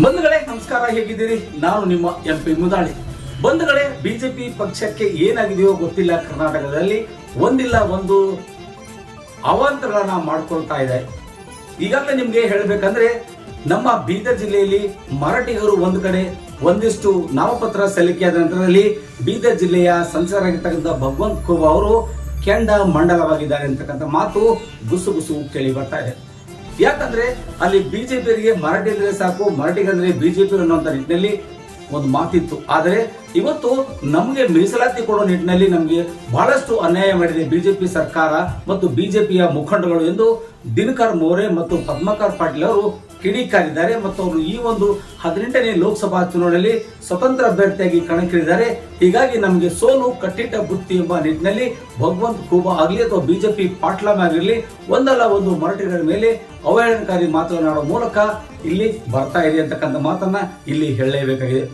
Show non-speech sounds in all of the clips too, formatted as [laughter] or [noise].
ಬಂಧುಗಳೇ, ನಮಸ್ಕಾರ, ಹೇಗಿದ್ದೀರಿ? ನಾನು ನಿಮ್ಮ ಎಂ ಪಿ ಮುದಾಳಿ. ಬಂಧುಗಳೇ, ಬಿಜೆಪಿ ಪಕ್ಷಕ್ಕೆ ಏನಾಗಿದೆಯೋ ಗೊತ್ತಿಲ್ಲ ಕರ್ನಾಟಕದಲ್ಲಿ. ಒಂದಿಲ್ಲ, ಒಂದು ಅವಾಂತರಗಳನ್ನ ಮಾಡ್ಕೊಳ್ತಾ ಇದೆ. ಈಗಾಗಲೇ ನಿಮ್ಗೆ ಹೇಳಬೇಕಂದ್ರೆ, ನಮ್ಮ ಬೀದರ್ ಜಿಲ್ಲೆಯಲ್ಲಿ ಮರಾಠಿಗರು ಒಂದು ಕಡೆ, ಒಂದಿಷ್ಟು ನಾಮಪತ್ರ ಸಲ್ಲಿಕೆಯಾದ ನಂತರದಲ್ಲಿ ಬೀದರ್ ಜಿಲ್ಲೆಯ ಸಂಸದರಾಗಿರ್ತಕ್ಕಂಥ ಭಗವಂತ ಕೋಬ ಅವರು ಕೆಂಡ ಮಂಡಲವಾಗಿದ್ದಾರೆ ಅಂತಕ್ಕಂಥ ಮಾತು ಗುಸು ಗುಸು ಕೇಳಿ ಬರ್ತಾ ಇದೆ. ಯಾಕಂದ್ರೆ ಅಲ್ಲಿ ಬಿಜೆಪಿಯವರಿಗೆ ಮರಾಠಿ ಅಂದ್ರೆ ಸಾಕು ಮರಾಠಿಗಂದ್ರೆ ಬಿಜೆಪಿ ಅನ್ನುವಂತ ನಿಟ್ಟಿನಲ್ಲಿ ಒಂದು ಮಾತಿತ್ತು. ಆದರೆ ಇವತ್ತು ನಮಗೆ ಮೀಸಲಾತಿ ಕೊಡೋ ನಿಟ್ಟಿನಲ್ಲಿ ನಮಗೆ ಬಹಳಷ್ಟು ಅನ್ಯಾಯ ಮಾಡಿದೆ ಬಿಜೆಪಿ ಸರ್ಕಾರ ಮತ್ತು ಬಿಜೆಪಿಯ ಮುಖಂಡಗಳು ಎಂದು ದಿನಕರ್ ಮೋರೆ ಮತ್ತು ಪದ್ಮಕರ್ ಪಾಟೀಲ್ ಅವರು ಕಿಡಿಕಾರಿದ್ದಾರೆ ಮತ್ತು ಅವರು ಈ ಒಂದು ಹದಿನೆಂಟನೇ ಲೋಕಸಭಾ ಚುನಾವಣೆಯಲ್ಲಿ ಸ್ವತಂತ್ರ ಅಭ್ಯರ್ಥಿಯಾಗಿ ಕಣಕ್ಕಿಳಿದ್ದಾರೆ. ಹೀಗಾಗಿ ನಮಗೆ ಸೋಲು, ಕಟ್ಟಿಟ್ಟ ಬುತ್ತಿ ಎಂಬ ನಿಟ್ಟಿನಲ್ಲಿ ಭಗವಂತ್ ಖೂಬಾ ಆಗಲಿ ಅಥವಾ ಬಿಜೆಪಿ ಪಾಟ್ಲಮ್ ಆಗಿರಲಿ ಒಂದಲ್ಲ ಒಂದು ಮರಾಠಿಗಳ ಮೇಲೆ ಅವಹೇಳನಕಾರಿ ಮಾತನಾಡುವ ಮೂಲಕ ಇಲ್ಲಿ ಬರ್ತಾ ಇದೆ ಅಂತಕ್ಕಂಥ ಮಾತನ್ನ ಇಲ್ಲಿ ಹೇಳಲೇಬೇಕಾಗಿದೆ.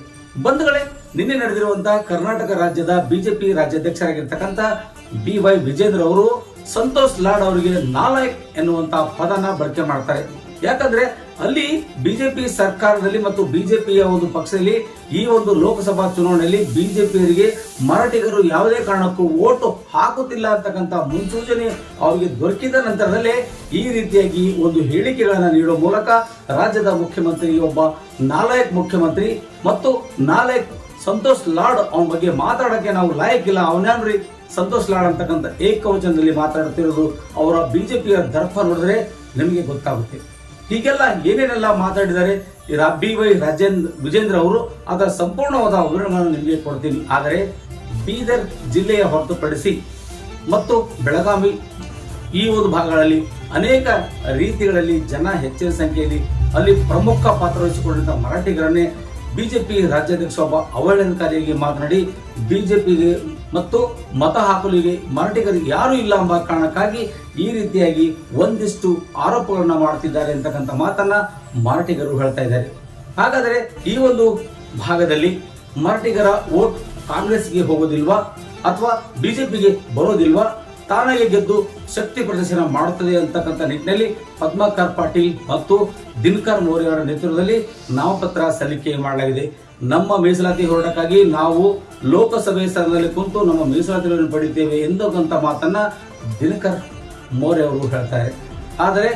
ಬಂಧುಗಳೇ ನಿನ್ನೆ ನಡೆದಿರುವಂತ ಕರ್ನಾಟಕ ರಾಜ್ಯದ ಬಿಜೆಪಿ ರಾಜ್ಯಾಧ್ಯಕ್ಷರಾಗಿರ್ತಕ್ಕಂಥ ಬಿ ವೈ ವಿಜೇಂದ್ರ ಅವರು ಸಂತೋಷ್ ಲಾಡ್ ಅವರಿಗೆ ನಾಲಾಯಕ್ ಎನ್ನುವಂತ ಪದನ ಬಳಕೆ ಮಾಡ್ತಾರೆ. ಯಾಕಂದ್ರೆ ಅಲ್ಲಿ ಬಿಜೆಪಿ ಸರ್ಕಾರದಲ್ಲಿ ಮತ್ತು ಬಿಜೆಪಿಯ ಒಂದು ಪಕ್ಷದಲ್ಲಿ ಈ ಒಂದು ಲೋಕಸಭಾ ಚುನಾವಣೆಯಲ್ಲಿ ಬಿಜೆಪಿಯವರಿಗೆ ಮರಾಠಿಗರು ಯಾವುದೇ ಕಾರಣಕ್ಕೂ ಓಟು ಹಾಕುತ್ತಿಲ್ಲ ಅಂತಕ್ಕಂಥ ಮುನ್ಸೂಚನೆ ಅವರಿಗೆ ದೊರಕಿದ ನಂತರದಲ್ಲೇ ಈ ರೀತಿಯಾಗಿ ಒಂದು ಹೇಳಿಕೆಗಳನ್ನು ನೀಡುವ ಮೂಲಕ ರಾಜ್ಯದ ಮುಖ್ಯಮಂತ್ರಿ ಒಬ್ಬ ನಾಲಾಯಕ್ ಮುಖ್ಯಮಂತ್ರಿ ಮತ್ತು ನಾಲಾಯಕ್ ಸಂತೋಷ್ ಲಾಡ್ ಅವನ ಬಗ್ಗೆ ಮಾತಾಡಕ್ಕೆ ನಾವು ಲಾಯಕ್ಕಿಲ್ಲ. ಅವನ್ಯಾನ್ರಿ ಸಂತೋಷ್ ಲಾಡ್ ಅಂತಕ್ಕಂಥ ಏಕವಚನದಲ್ಲಿ ಮಾತಾಡ್ತಿರೋದು ಅವರ ಬಿಜೆಪಿಯ ದರ್ಪ ನೋಡಿದ್ರೆ ನಿಮಗೆ ಗೊತ್ತಾಗುತ್ತೆ. ಹೀಗೆಲ್ಲ ಏನೇನೆಲ್ಲ ಮಾತಾಡಿದ್ದಾರೆ? ಬಿ ವೈ ರಾಜೇಂದ್ರ ವಿಜೇಂದ್ರ ಅವರು ಅದರ ಸಂಪೂರ್ಣವಾದ ವಿವರಣೆಯನ್ನು ನಿಮಗೆ ಕೊಡ್ತೀನಿ. ಆದರೆ ಬೀದರ್ ಜಿಲ್ಲೆಯ ಹೊರತುಪಡಿಸಿ ಮತ್ತು ಬೆಳಗಾವಿ ಈ ಒಂದು ಭಾಗಗಳಲ್ಲಿ ಅನೇಕ ರೀತಿಗಳಲ್ಲಿ ಜನ ಹೆಚ್ಚಿನ ಸಂಖ್ಯೆಯಲ್ಲಿ ಅಲ್ಲಿ ಪ್ರಮುಖ ಪಾತ್ರ ವಹಿಸಿಕೊಂಡಿದ್ದ ಮರಾಠಿಗರನ್ನೇ ಬಿಜೆಪಿ ರಾಜ್ಯಾಧ್ಯಕ್ಷ ಒಬ್ಬ ಅವಹೇಳನಕಾರಿಯಾಗಿ ಮಾತನಾಡಿ, ಬಿಜೆಪಿಗೆ ಮತ್ತು ಮತ ಹಾಕಲಿಗೆ ಮರಾಠಿಗರಿಗೆ ಯಾರು ಇಲ್ಲ ಎಂಬ ಕಾರಣಕ್ಕಾಗಿ ಈ ರೀತಿಯಾಗಿ ಒಂದಿಷ್ಟು ಆರೋಪಗಳನ್ನು ಮಾಡುತ್ತಿದ್ದಾರೆ ಅಂತಕ್ಕಂಥ ಮಾತನ್ನ ಮರಾಠಿಗರು ಹೇಳ್ತಾ ಇದ್ದಾರೆ. ಹಾಗಾದರೆ ಈ ಒಂದು ಭಾಗದಲ್ಲಿ ಮರಾಠಿಗರ ವೋಟ್ ಕಾಂಗ್ರೆಸ್ಗೆ ಹೋಗೋದಿಲ್ವಾ ಅಥವಾ ಬಿಜೆಪಿಗೆ ಬರೋದಿಲ್ವಾ? ತಾನಾಗೆ ಗೆದ್ದು ಶಕ್ತಿ ಪ್ರದರ್ಶನ ಮಾಡುತ್ತದೆ ಅಂತಕ್ಕಂಥ ನಿಟ್ಟಿನಲ್ಲಿ ಪದ್ಮಾಕರ್ ಪಾಟೀಲ್ ಮತ್ತು ದಿನಕರ್ ಮೌರ್ಯ ಅವರ ನೇತೃತ್ವದಲ್ಲಿ ನಾಮಪತ್ರ ಸಲ್ಲಿಕೆ ಮಾಡಲಾಗಿದೆ. ನಮ್ಮ ಮೀಸಲಾತಿ ಹೋರಾಟಕ್ಕಾಗಿ ನಾವು ಲೋಕಸಭೆ ಸ್ಥಾನದಲ್ಲಿ ಕುಂತು ನಮ್ಮ ಮೀಸಲಾತಿಗಳನ್ನು ಪಡೆಯುತ್ತೇವೆ ಎಂದಕ್ಕಂಥ ಮಾತನ್ನ ದಿನಕರ್ ಮೋರೆ ಅವರು ಹೇಳ್ತಾರೆ. ಆದರೆ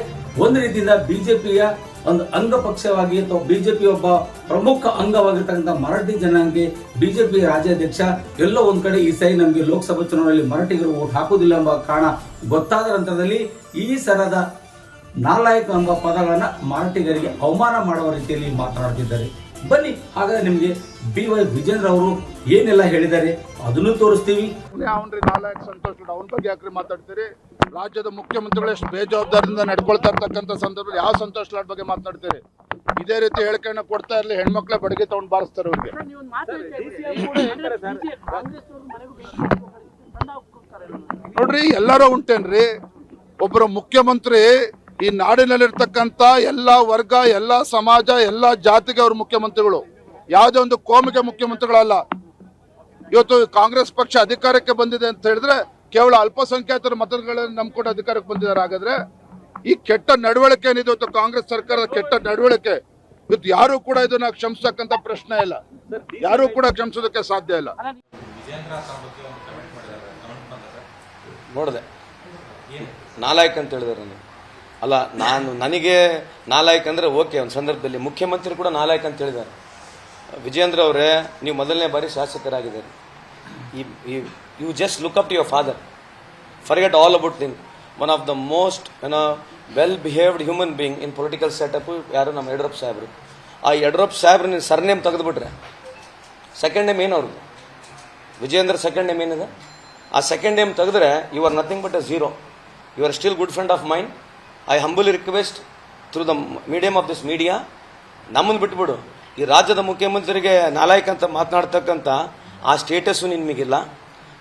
ಒಂದು ರೀತಿಯಿಂದ ಬಿಜೆಪಿಯ ಒಂದು ಅಂಗಪಕ್ಷವಾಗಿ ಅಥವಾ ಬಿಜೆಪಿ ಒಬ್ಬ ಪ್ರಮುಖ ಅಂಗವಾಗಿರ್ತಕ್ಕಂಥ ಮರಾಠಿ ಜನಾಂಗಕ್ಕೆ ಬಿಜೆಪಿ ರಾಜ್ಯಾಧ್ಯಕ್ಷ ಎಲ್ಲೋ ಒಂದು ಕಡೆ ಈ ಸೈ ನಮಗೆ ಲೋಕಸಭಾ ಚುನಾವಣೆಯಲ್ಲಿ ಮರಾಠಿಗರು ಓಟ್ ಹಾಕುವುದಿಲ್ಲ ಎಂಬ ಕಾರಣ ಗೊತ್ತಾದ ನಂತರದಲ್ಲಿ ಈ ಸರದ ನಾಲಾಯಕ ಎಂಬ ಪದಗಳನ್ನು ಮರಾಠಿಗರಿಗೆ ಅವಮಾನ ಮಾಡುವ ರೀತಿಯಲ್ಲಿ ಮಾತನಾಡುತ್ತಿದ್ದಾರೆ. ಬನ್ನಿ, ಹಾಗಾದ್ರೆ ನಿಮಗೆ ಬಿ ವೈ ವಿಜೇಂದ್ರ ಅವರು ಏನೆಲ್ಲ ಹೇಳಿದ್ದಾರೆ ಅದನ್ನು ತೋರಿಸ್ತೀವಿ. ಸಂತೋಷ್ ಅವನ ಬಗ್ಗೆ ಯಾಕ್ರಿ ಮಾತಾಡ್ತೀರಿ? ರಾಜ್ಯದ ಮುಖ್ಯಮಂತ್ರಿಗಳು ಎಷ್ಟು ಬೇಜವಾಬ್ದಾರಿಯಿಂದ ನಡ್ಕೊಳ್ತಾ ಇರ್ತಕ್ಕಂಥ ಸಂದರ್ಭದಲ್ಲಿ ಯಾವ ಸಂತೋಷ್ ಲಾಡ್ ಬಗ್ಗೆ ಮಾತಾಡ್ತೀರಿ ಇದೇ ರೀತಿ ಹೇಳಿಕೆಯನ್ನು ಕೊಡ್ತಾ ಇರಲಿ ಹೆಣ್ಮಕ್ಳೇ ಬಡಗಿ ತಗೊಂಡು ಬಾರಿಸ್ತಾರೆ ಅವ್ರಿಗೆ. ನೋಡ್ರಿ ಎಲ್ಲರೂ ಉಂಟೇನ್ರಿ. ಒಬ್ಬರು ಮುಖ್ಯಮಂತ್ರಿ ಈ ನಾಡಿನಲ್ಲಿರ್ತಕ್ಕಂಥ ಎಲ್ಲಾ ವರ್ಗ ಎಲ್ಲಾ ಸಮಾಜ ಎಲ್ಲಾ ಜಾತಿಗೆ ಅವ್ರ ಮುಖ್ಯಮಂತ್ರಿಗಳು. ಯಾವುದೇ ಒಂದು ಕೋಮಿಗೆ ಮುಖ್ಯಮಂತ್ರಿಗಳಲ್ಲ. ಇವತ್ತು ಕಾಂಗ್ರೆಸ್ ಪಕ್ಷ ಅಧಿಕಾರಕ್ಕೆ ಬಂದಿದೆ ಅಂತ ಹೇಳಿದ್ರೆ ಕೇವಲ ಅಲ್ಪಸಂಖ್ಯಾತರ ಮತಗಳನ್ನು ನಂಬ್ಕೊಂಡು ಅಧಿಕಾರಕ್ಕೆ ಬಂದಿದ್ದಾರೆ. ಹಾಗಾದ್ರೆ ಈ ಕೆಟ್ಟ ನಡವಳಿಕೆ ಏನಿದೆ ಇವತ್ತು ಕಾಂಗ್ರೆಸ್ ಸರ್ಕಾರದ ಕೆಟ್ಟ ನಡವಳಿಕೆ ಇವತ್ತು ಯಾರು ಕೂಡ ಇದನ್ನ ಕ್ಷಮಿಸತಕ್ಕಂತ ಪ್ರಶ್ನೆ ಇಲ್ಲ. ಯಾರು ಕೂಡ ಕ್ಷಮಿಸೋದಕ್ಕೆ ಸಾಧ್ಯ ಇಲ್ಲ. ನೋಡಿದೆ. ನಾಲಾಯಕ್ ಅಂತ ಹೇಳಿದಾರೆ ನಾನು ಅಲ್ಲ ನಾನು ನನಗೆ ನಾಲಾಯಕ್ ಅಂದರೆ ಓಕೆ ಒಂದು ಸಂದರ್ಭದಲ್ಲಿ ಮುಖ್ಯಮಂತ್ರಿ ಕೂಡ ನಾಲಾಯಕ್ ಅಂತ ಹೇಳಿದ್ದಾರೆ. ವಿಜೇಂದ್ರ ಅವರೇ ನೀವು ಮೊದಲನೇ ಬಾರಿ ಶಾಸಕರಾಗಿದ್ದಾರೆ. Just look up to your father forget all about then one of the most ಏನೋ well behaved human being in political setup ಯಾರು? ನಮ್ಮ ಯಡಿಯೂರಪ್ಪ ಸಾಹೇಬ್ರು. ಆ ಯಡಿಯೂರಪ್ಪ ಸಾಹೇಬ್ರು ಸರ್ ಸರ್ನೇಮ್ ತೆಗೆದುಬಿಟ್ರೆ ಸೆಕೆಂಡ್ ನೇಮ್ ಏನು ಅವ್ರದ್ದು? ವಿಜಯೇಂದ್ರ ಸೆಕೆಂಡ್ ನೇಮ್ ಏನಿದೆ? ಆ ಸೆಕೆಂಡ್ ನೇಮ್ ತೆಗೆದ್ರೆ you are nothing but a zero you are still good friend of mind I humbly request through the medium of this media ನಮ್ಮನ್ನು ಬಿಟ್ಬಿಡು. ಈ ರಾಜ್ಯದ ಮುಖ್ಯಮಂತ್ರಿಗೆ ನಾಲಾಯಕ್ ಅಂತ ಮಾತನಾಡ್ತಕ್ಕಂಥ ಆ ಸ್ಟೇಟಸ್ಸು ನಿಮಗಿಲ್ಲ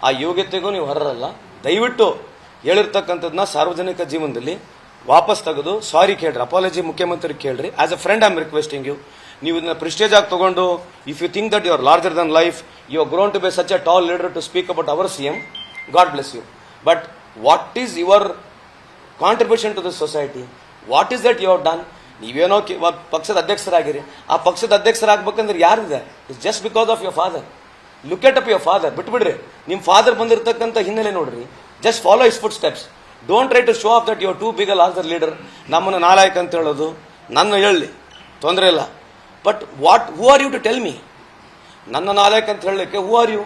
ಆ ಯೋಗ್ಯತೆಗೂ ನೀವು ಹೊರರಲ್ಲ ದಯವಿಟ್ಟು ಹೇಳಿರ್ತಕ್ಕಂಥದ್ದನ್ನ ಸಾರ್ವಜನಿಕ ಜೀವನದಲ್ಲಿ ವಾಪಸ್ ತೆಗೆದು ಸಾರಿ ಕೇಳ್ರಿ ಅಪಾಲಜಿ ಮುಖ್ಯಮಂತ್ರಿ ಕೇಳ್ರಿ. As a friend I am requesting you ನೀವು ಇದನ್ನ ಪ್ರಿಸ್ಟೇಜ್ ಆಗಿ ತಗೊಂಡು if you think that you are larger than life you are grown to be such a tall leader to speak about our C M God bless you but what is your contribution to the society what is that you have done ನೀವೇನೋ ಪಕ್ಷದ ಅಧ್ಯಕ್ಷರಾಗಿರಿ. ಆ ಪಕ್ಷದ ಅಧ್ಯಕ್ಷರಾಗಬೇಕಂದ್ರೆ ಯಾರಿದೆ? It's just because of your father look at up your father ಬಿಟ್ಬಿಡ್ರಿ. ನಿಮ್ಮ father ಬಂದಿರತಕ್ಕಂಥ ಹಿನ್ನೆಲೆ ನೋಡ್ರಿ. Just follow his foot steps don't try to show off that you're too big older leader ನಮ್ಮನ್ನು ನಾಲಾಯಕ್ ಅಂತ ಹೇಳೋದು ನನ್ನ ಹೇಳಲಿ ತೊಂದರೆ ಇಲ್ಲ. But what who are you to tell me ನನ್ನ ನಾಲಾಯಕ್ ಅಂತ ಹೇಳಲಿಕ್ಕೆ ಹೂ ಆರ್ ಯು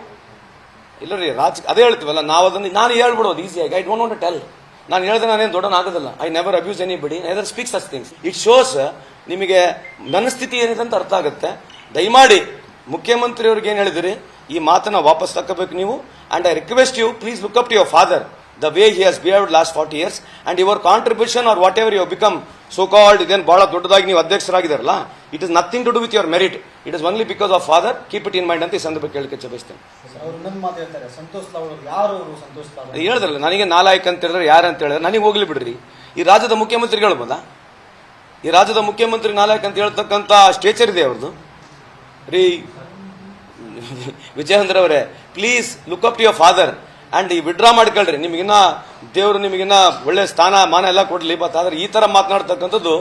ಇಲ್ಲ ರೀ, ರಾಜ, ಅದೇ ಹೇಳ್ತೀವಲ್ಲ, ನಾವು ಅದನ್ನು, ನಾನು ಹೇಳ್ಬಿಡೋದು ಈಸಿಯಾಗಿ ಐ ಡೋಂಟ್ ವಾಂಟ್ ಟೆಲ್ ನಾನು ಹೇಳಿದ್ರೆ ನಾನೇನು ದೊಡ್ಡನಾಗೋದಿಲ್ಲ I never abuse anybody neither speaks as things it shows ನಿಮಗೆ ನನ್ನ ಸ್ಥಿತಿ ಏನಿದೆ ಅಂತ ಅರ್ಥ ಆಗುತ್ತೆ. ದಯಮಾಡಿ ಮುಖ್ಯಮಂತ್ರಿಯವ್ರಿಗೆ ಏನು ಹೇಳಿದಿರಿ? ಈ ಮಾತನ್ನ ವಾಪಸ್ ತಕ್ಕಬೇಕು ನೀವು. And I request you please look up to your father the way he has behaved last forty years and your contribution are whatever you become so called ಇದೇನು ಬಹಳ ದೊಡ್ಡದಾಗಿ ನೀವು ಅಧ್ಯಕ್ಷರಾಗಿದ್ದಾರಲ್ಲ it is nothing to do with your merit it is only because of father keep it in mind ಅಂತ ಈ ಸಂದರ್ಭ ಕೇಳಕ್ಕೆ love ಹೇಳಿದ್ರಲ್ಲ ನನಗೆ ನಾಲಾಯಕ್ ಅಂತ ಹೇಳಿದ್ರೆ ಯಾರು ಅಂತ ಹೇಳಿದ್ರೆ ನನಗೆ ಹೋಗ್ಲಿ ಬಿಡ್ರಿ. ಈ ರಾಜ್ಯದ ಮುಖ್ಯಮಂತ್ರಿಗಳು ಹೇಳ್ಬೋದಾ? ಈ ರಾಜ್ಯದ ಮುಖ್ಯಮಂತ್ರಿ ನಾಲಾಯಕ್ ಅಂತ ಹೇಳ್ತಕ್ಕಂಥ ಸ್ಟೇಚರ್ ಇದೆ ಅವ್ರದ್ದು. ರೀ [laughs] ವಿಜಯೇಂದ್ರ ಅವರೇ please look up to your father and ಈ ವಿಡ್ರಾ ಮಾಡ್ಕೊಳ್ರಿ ನಿಮಗಿನ್ನ ದೇವರು ನಿಮಗಿನ್ನ ಒಳ್ಳೆ ಸ್ಥಾನ, ಮಾನ ಎಲ್ಲ ಕೊಡಲಿ ಬಟ್ ಆದರೆ ಈ ಥರ ಮಾತನಾಡ್ತಕ್ಕಂಥದ್ದು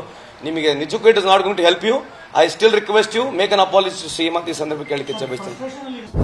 ನಿಮಗೆ ನಿಜಕ್ಕೂ it is not going to help you I still request you make an apology ಶ್ರೀಮಂತ ಈ ಸಂದರ್ಭ ಕೇಳಿಕೆ ಬಯಸ್ತೇನೆ.